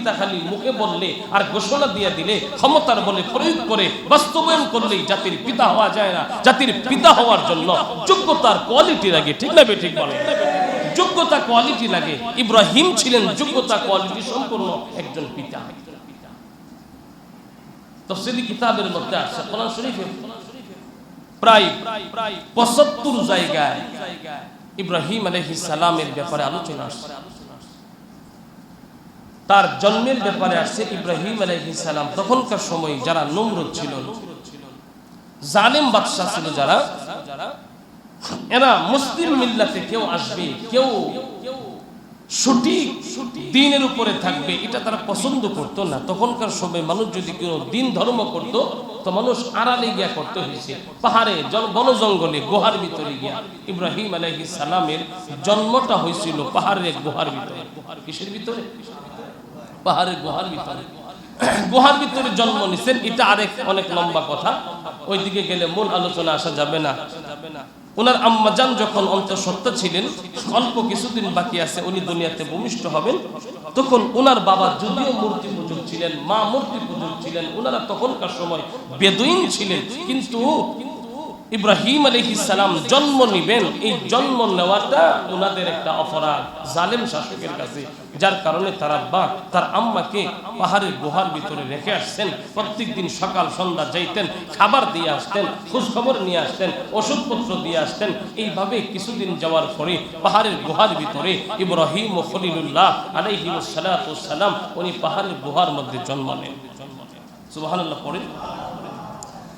পিতা খালি মুখে বললে আর ঘোষণা দিয়ে দিলে ক্ষমতার বলে প্রয়োগ করে বাস্তবায়ন করলেই জাতির পিতা হওয়া যায় না। জাতির পিতা হওয়ার জন্য যোগ্যতার কোয়ালিটি লাগে, ঠিক না বে ঠিক বলে? যোগ্যতা কোয়ালিটি লাগে। ইব্রাহিম ছিলেন যোগ্যতা কোয়ালিটি সম্পূর্ণ একজন পিতা। তফসিলি কিতাবের মধ্যে আছে, কোরআন শরীফে প্রায় পঁচাত্তর জায়গায় ইব্রাহিম আলহিস সালামের ব্যাপারে আলোচনা আসছে তার জন্মের ব্যাপারে আসছে ইব্রাহিম সালাম। তখনকার সময় যারা নমরুদ ছিল, জালেম বাদশাহ ছিল যারা, এরা মুসলিম মিল্লাতে কেউ আসবে, কেউ সঠিক দিনের উপরে থাকবে, এটা তারা পছন্দ করতো না। তখনকার সময় মানুষ যদি কোনো দিন ধর্ম করত, তো মানুষ আড়ালে গিয়া করতে হয়েছে। পাহাড়ে বন জঙ্গলে, গুহার ভিতরে গিয়া ইব্রাহিম আলহি সালামের জন্মটা হয়েছিল পাহাড়ের গুহার ভিতরে। কিসের ভিতরে? পাহাড়ের গুহার ভিতরে। গুহার ভিতরে জন্ম নিছেন, এটা আরেক অনেক লম্বা কথা। ওইদিকে গেলে মূল আলোচনা আসা যাবে না। ওনার আম্মাজান যখন অন্তঃসত্ত্বা ছিলেন, অল্প কিছুদিন বাকি আছে, উনি দুনিয়াতে ভূমিষ্ঠ হবেন। তখন ওনার বাবা যদিও মূর্তি পূজক ছিলেন, মা মূর্তি পূজক ছিলেন ওনারা তখনকার সময় বেদুইন ছিলেন, কিন্তু ইব্রাহিম সালাম জন্ম নিবেন, এই জন্ম নেওয়াটা ওনাদের একটা অপরাধ, জালেম শাসকের কাছে। যার কারণে তার আব্বা, তার আম্মাকে পাহাড়ের গুহার ভিতরে রেখে আসছেন প্রত্যেক দিন সকাল, সন্ধ্যা যাইতেন, খাবার দিয়ে আসতেন খোঁজ খবর নিয়ে আসতেন, ওষুধপত্র দিয়ে আসতেন। এইভাবে কিছুদিন যাওয়ার পরে পাহাড়ের গুহার ভিতরে ইব্রাহিম ও খলিলুল্লাহ আলাইহিম সালাম, উনি পাহাড়ের গুহার মধ্যে জন্ম নেন। সুবহানাল্লাহ পড়ে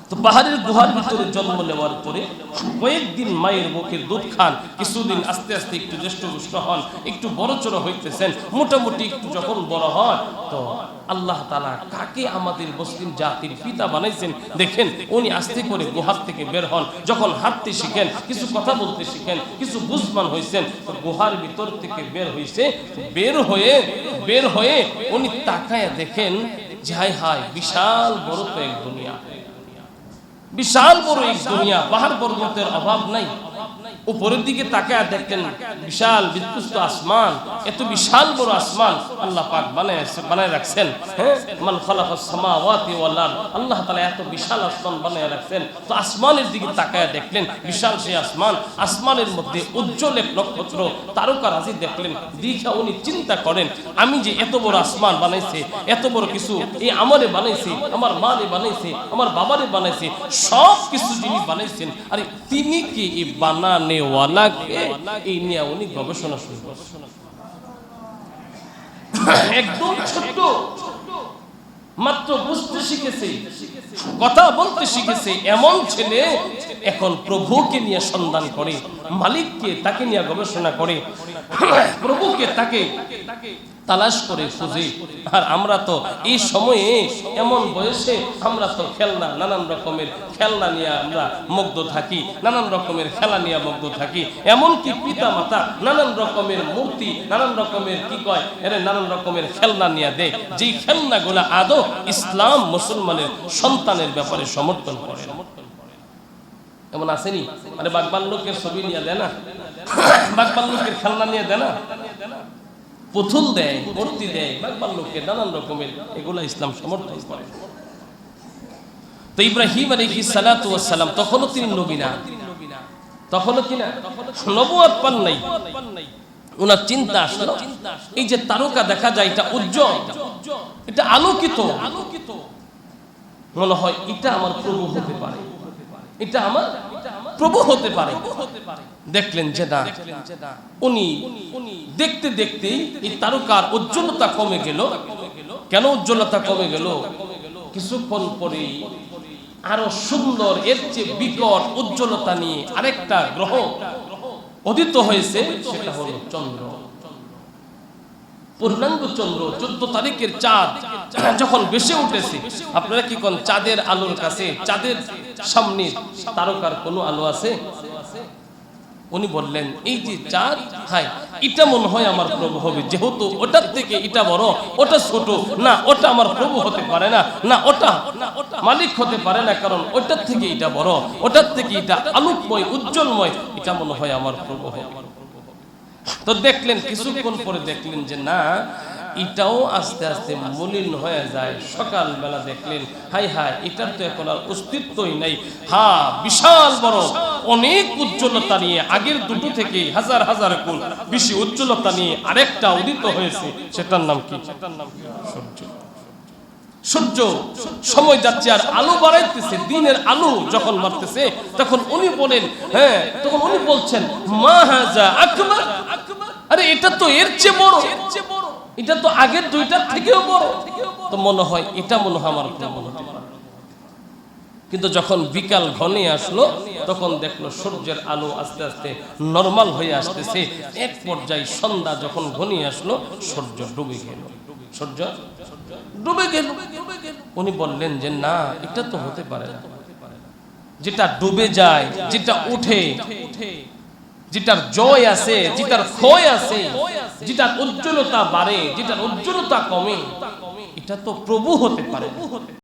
তো পাহাড়ের গুহার ভিতরে জন্ম নেওয়ার পরে কয়েকদিন মায়ের মুখের দুধ খান। কিছুদিন আস্তে আস্তে একটু জ্যেষ্ঠ পুষ্ট হন, একটু বড় চড়ো হইতেছেন, মোটামুটি একটু যখন বড় হয় তো আল্লাহ তালা কাকে আমাদের মুসলিম জাতির পিতা বানাইছেন দেখেন, উনি আস্তে করে গুহার থেকে বের হন। যখন হাঁটতে শিখেন, কিছু কথা বলতে শিখেন, কিছু বুঝমান হয়েছেন গুহার ভিতর থেকে বের হয়েছে বের হয়ে বের হয়ে উনি তাকায় দেখেন যে হায় হায়, বিশাল বড় তো এক দুনিয়া। বিশাল বড় এই দুনিয়া পাহাড় পর্বতের অভাব নাই। উপরের দিকে তাকায় দেখলেন বিশাল বিধ্বস্ত আসমান, এত বিশাল বড় আসমান আল্লাহ পাক বানায় বানায় রাখছেন। হ্যাঁ? মান খালাকাস সামাওয়াতি ওয়াল আরদ, আল্লাহ তাআলা এত বিশাল আসমান বানায় রাখছেন। তো আসমানের দিকে তাকায় দেখলেন বিশাল সেই আসমান, আসমানের মধ্যে উজ্জ্বল এক নক্ষত্র তারকা রাশি দেখলেন, দীঘা উনি চিন্তা করেন, আমি যে এত বড় আসমান বানাইছে, এত বড় কিছু এই আমারে বানাইছে, আমার মারে বানাইছে, আমার বাবারে বানাইছে সব কিছু যিনি বানাইছেন, আরে তিনি কি এই বানানেওয়ালাকে এই নিয়ে উনি গবেষণা শুরু একদম ছোট্ট, মাত্র বুঝতে শিখেছে, কথা বলতে শিখেছে, এমন ছেলে এখন প্রভুকে নিয়ে সন্ধান করে, মালিককে তাকে নিয়ে গবেষণা করে, প্রভুকে তাকে তালাশ করে খুঁজে। আর আমরা তো এই সময়ে এমন বয়সে আমরা তো খেলনা নানান রকমের খেলনা নিয়ে আমরা মুগ্ধ থাকি, নানান রকমের খেলা নিয়ে মুগ্ধ থাকি। এমনকি পিতা মাতা নানান রকমের মূর্তি, নানান রকমের কি কয়, এর নানান রকমের খেলনা নিয়ে দেয় যেই খেলনাগুলো আদৌ ইসলাম মুসলমানের সন্তানের ব্যাপারে সমর্থন করে এমন আসেনি? মানে বাগবান লোকের ছবি নিয়ে দেয় না। বাগবান লোকের খেলনা নিয়ে দেয় না। পুতুল দেয়, মূর্তি দেয়, বাগবান লোকের নানান রকমের এগুলা ইসলাম সমর্থন করে। তো ইব্রাহিম সালাতু ওয়াসসালাম তখনও তিনি নবী না। তখনও কি না? নবুয়ত পান নাই। ওনার চিন্তা আসলো, এই যে তারকা দেখা যায়, এটা উজ্জ্বল, এটা আলোকিত আলোকিত। মনে হয় এটা আমার প্রভু হতে পারে। এটা আমার প্রভু হতে পারে। দেখলেন যে না উনি দেখতে দেখতে এই তারকার উজ্জ্বলতা কমে গেল। কেন উজ্জ্বলতা কমে গেল? কিছুক্ষণ পরেই আরও সুন্দর, এর চেয়ে বিকট উজ্জ্বলতা নিয়ে আরেকটা গ্রহ অদিত হয়েছে, সেটা হলো চন্দ্র। পূর্ণাঙ্গ চন্দ্র চোদ্দ তারিখের চাঁদ যখন বেশি উঠেছে, আপনারা কি কোন চাঁদের আলোর কাছে, চাঁদের সামনে তারকার কোনো আলো আছে? উনি বললেন, এই যে চাঁদ হাই এটা মনে হয় আমার প্রভু হবে। যেহেতু ওটার থেকে এটা বড়, ওটা ছোট, না, ওটা আমার প্রভু হতে পারে না না, ওটা মালিক হতে পারে না, কারণ ওটার থেকে এটা বড়, ওটার থেকে এটা আলোকময়, উজ্জ্বলময়, এটা মনে হয় আমার প্রভু হবে। তো দেখলেন, কিছুক্ষণ পরে দেখলেন যে না, এটাও আস্তে আস্তে মলিন হয়ে যায়। সকালবেলা দেখলেন হাই হাই এটার তো এখন আর অস্তিত্বই নাই। হা, বিশাল বড় অনেক উজ্জ্বলতা নিয়ে, আগের দুটো থেকে হাজার হাজার গুণ বেশি উজ্জ্বলতা নিয়ে আরেকটা উদিত হয়েছে, সেটার নাম কি? সূর্য। সময় যাচ্ছে আর আলো বাড়াইতেছে, দিনের আলো যখন বাড়তেছে, তখন উনি বলেন হ্যাঁ তখন উনি বলছেন, মা হাজা আকবার আরে, এটা তো এর চেয়ে বড়। এটা তো আগের দুইটার থেকেও বড়। তো মনে হয় এটা মনে হয় আমার মনে পারে। কিন্তু যখন বিকাল ঘনে আসলো তখন দেখল সূর্যের আলো আস্তে আস্তে নরমাল হয়ে আসতেছে। এক পর্যায়ে সন্ধ্যা যখন ঘনিয়ে আসলো, সূর্য ডুবে গেল। সূর্য ডুবে গেল। উনি বললেন যে, না, এটা তো হতে পারে না। যেটা ডুবে যায়, যেটা উঠে, যেটার জয় আছে, যেটার ক্ষয় আছে, যেটার উজ্জ্বলতা বাড়ে, যেটার উজ্জ্বলতা কমে, এটা তো প্রভু হতে পারে